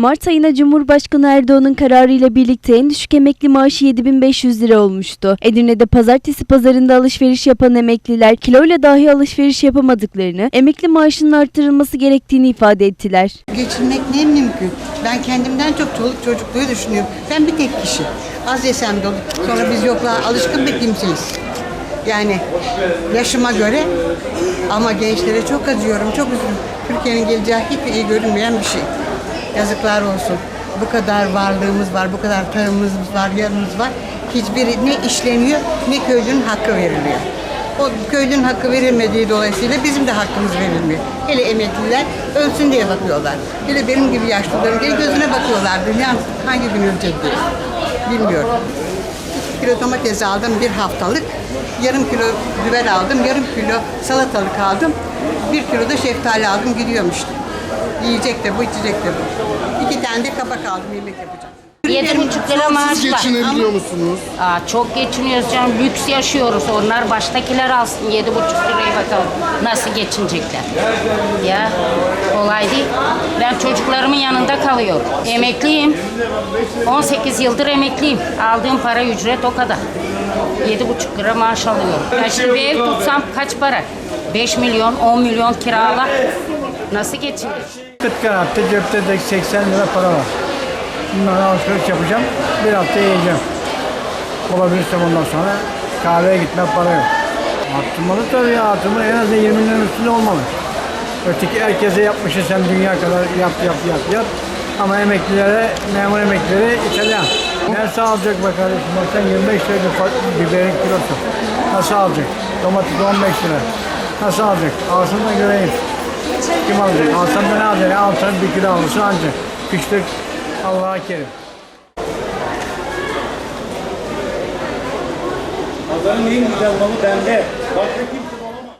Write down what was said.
Mart ayına Cumhurbaşkanı Erdoğan'ın kararıyla birlikte en düşük emekli maaşı 7500 lira olmuştu. Edirne'de pazartesi pazarında alışveriş yapan emekliler kiloyla dahi alışveriş yapamadıklarını, emekli maaşının artırılması gerektiğini ifade ettiler. Geçinmek ne mümkün? Ben kendimden çok çoluk çocukluğu düşünüyorum. Ben bir tek kişi. Az yesem de olur. Sonra biz yokluğa alışkın bir kimseyiz. Yani yaşıma göre ama gençlere çok acıyorum, çok üzülüyorum. Türkiye'nin geleceği hiç iyi görünmeyen bir şey. Yazıklar olsun. Bu kadar varlığımız var, bu kadar tarımımız var, yarımız var. Hiçbiri ne işleniyor ne köylünün hakkı veriliyor. O köylünün hakkı verilmediği dolayısıyla bizim de hakkımız verilmiyor. Hele emekliler ölsün diye bakıyorlar. Hele benim gibi yaşlıların hele gözüne bakıyorlar. Dünya hangi gün ölecek diye. Bilmiyorum. Kilo domates aldım bir haftalık. Yarım kilo biber aldım, yarım kilo salatalık aldım. Bir kilo da şeftali aldım gidiyorum işte. Yiyecek de bu, içecek de bu. İki tane de kabak aldım yemek yapacağım. Yedi buçuk lira maaş Siz var. geçinebiliyor musunuz? Aa, çok geçiniyoruz canım. Lüks yaşıyoruz. Onlar baştakiler alsın yedi buçuk lirayı bakalım. Nasıl geçinecekler? Ya kolay değil. Ben çocuklarımın yanında kalıyorum. Emekliyim. 18 yıldır emekliyim. Aldığım para ücret o kadar. Yedi buçuk lira maaş alıyorum. Ya şimdi bir ev tutsam kaç para? 5 milyon, 10 milyon kiralar. Nasıl geçinir? Kıt kanatta cepte de 80 lira para var. Bunları alışveriş yapacağım. Bir hafta yiyeceğim. Olabilirse ondan sonra kahveye gitme para yok. Arttırmalı tabii ya. Artırma en az 20 liranın üstünde olmalı. Öteki herkese yapmışı sen dünya kadar yap yap yap yap. Ama emeklilere, memur emeklilere İtalyan. Nasıl alacak be kardeşim? Bak sen 25 lira biberin kilosu. Nasıl alacak? Domates 15 lira. Nasıl alacak? Alsın da göreyim. Kim alacak? Alsam da ne alacak? Alsam bir kilo alırsa ancak. Kışlık Allah'a kerim. Pazarın en güzel malı bende. Başka kimse